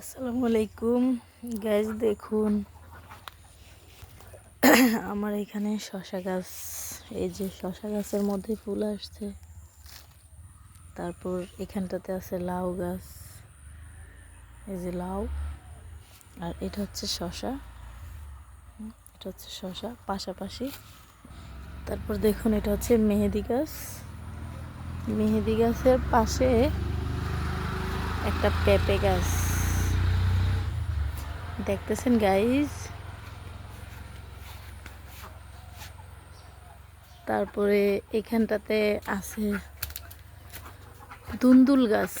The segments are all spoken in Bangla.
আসসালামু আলাইকুম। গ্যাস দেখুন। আমার এখানে শশা গাছ, এই যে শশা গাছের মধ্যে ফুল আসছে। তারপর এখানটাতে আছে লাউ গাছ। এই যে লাউ, আর এটা হচ্ছে শশা। এটা হচ্ছে শশা, পাশাপাশি। তারপর দেখুন, এটা হচ্ছে মেহেদি গাছ। মেহেদি গাছের পাশে একটা পেঁপে গাছ। দেখতেছেন গাইজ তারপরে এখানটাতে আছে দুন্দুল গাছ।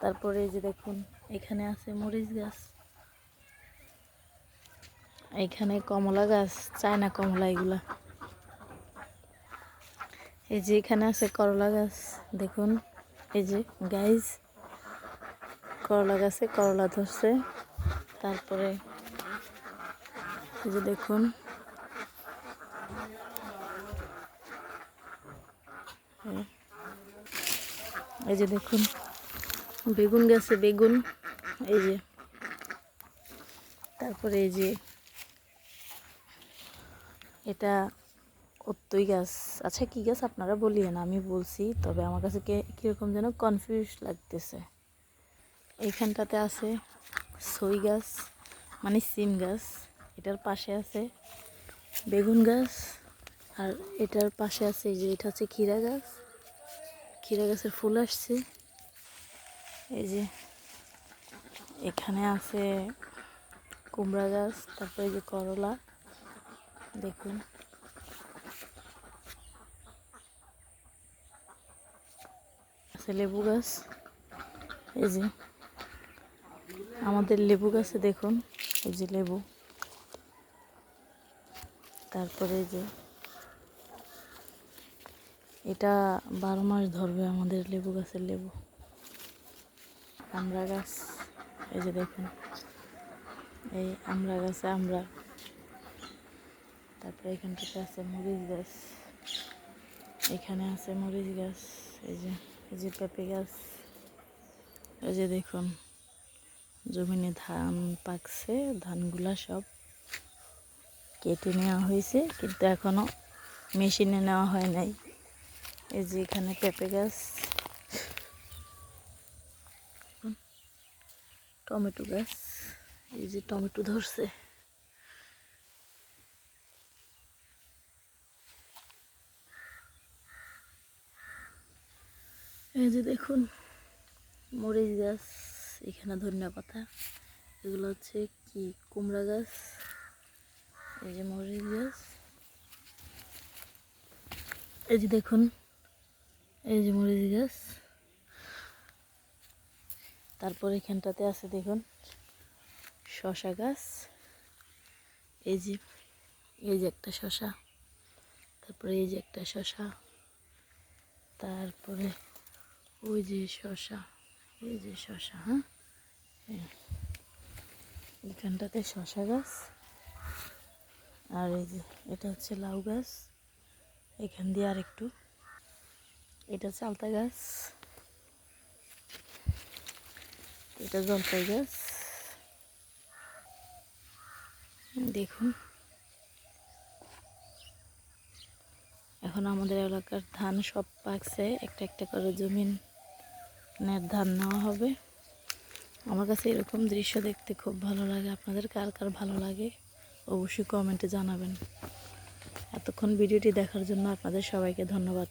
তারপরে যে দেখুন, এখানে আছে মরিচ গাছ। এখানে কমলা গাছ, চায়না কমলা এগুলা। এই যে এখানে আছে করলা গাছ, দেখুন। এই যে গাইজ করলা গাছে করলা ধরছে। তারপরে এই যে দেখুন। এই- যে দেখুন, বেগুন গাছে বেগুন, এই যে। তারপরে এই যে এটা অত্যই গাছ। আচ্ছা কি গাছ আপনারা বলিয়েন? আমি বলছি, তবে আমার কাছে কীরকম যেন কনফিউজ লাগতেছে। এইখানটাতে আছে সই গাছ মানে সিম গাছ, এটার পাশে আছে বেগুন গাছ, আর এটার পাশে আছে যে, এটা হচ্ছে ক্ষীরা গাছ। ক্ষীরা গাছের ফুল আসছে। এই যে, এখানে আছে কুমড়া গাছ, তারপরে এই যে করলা, দেখুন। আছে লেবু গাছ, এই যে। আমাদের লেবু গাছে দেখুন, এই যে লেবু। তারপরে যে, এটা বারো মাস ধরবে আমাদের লেবু গাছের লেবু। আমড়া গাছ, এই যে দেখুন, এই আমড়া গাছে আমরা তারপরে এখানটাতে আছে মরিচ গাছ, এখানে আছে মরিচ গাছ, এই যে এই যে পেঁপে গাছ, এই যে দেখুন। জমিনে ধান পাকছে, ধানগুলা সব কেটে নেওয়া হয়েছে, কিন্তু এখনও মেশিনে নেওয়া হয় নাই। এই যে এখানে পেঁপে গাছ টমেটো গাছ, এই যে টমেটো ধরছে। এই যে দেখুন, মরিচ গাছ। এখানে ধনিয়া পাতা, এগুলো হচ্ছে কি, কুমড়া গাছ, এই যে মরিচ গাছ। এই যে দেখুন, এই যে মরিচ গাছ। তারপর এখানটাতে আছে দেখুন শশা গাছ। এই যে এই যে একটা শশা তারপরে এই যে একটা শশা তারপরে ওই যে শশা এই যে শশা হ্যাঁ। এখানটাতে শশা গাছ। আর এই যে এটা হচ্ছে লাউ গাছ। এখান দিয়ে আর একটু এটা চালতা গাছ। এটা জলপাই গাছ। দেখুন। এখন আমাদের এলাকার ধান সব পাকছে। একটা একটা করে জমিন ধান নেওয়া হবে। আমার কাছে এরকম দৃশ্য দেখতে খুব ভালো লাগে। আপনাদের কার কার ভালো লাগে অবশ্যই কমেন্টে জানাবেন। এতক্ষণ ভিডিওটি দেখার জন্য আপনাদের সবাইকে ধন্যবাদ।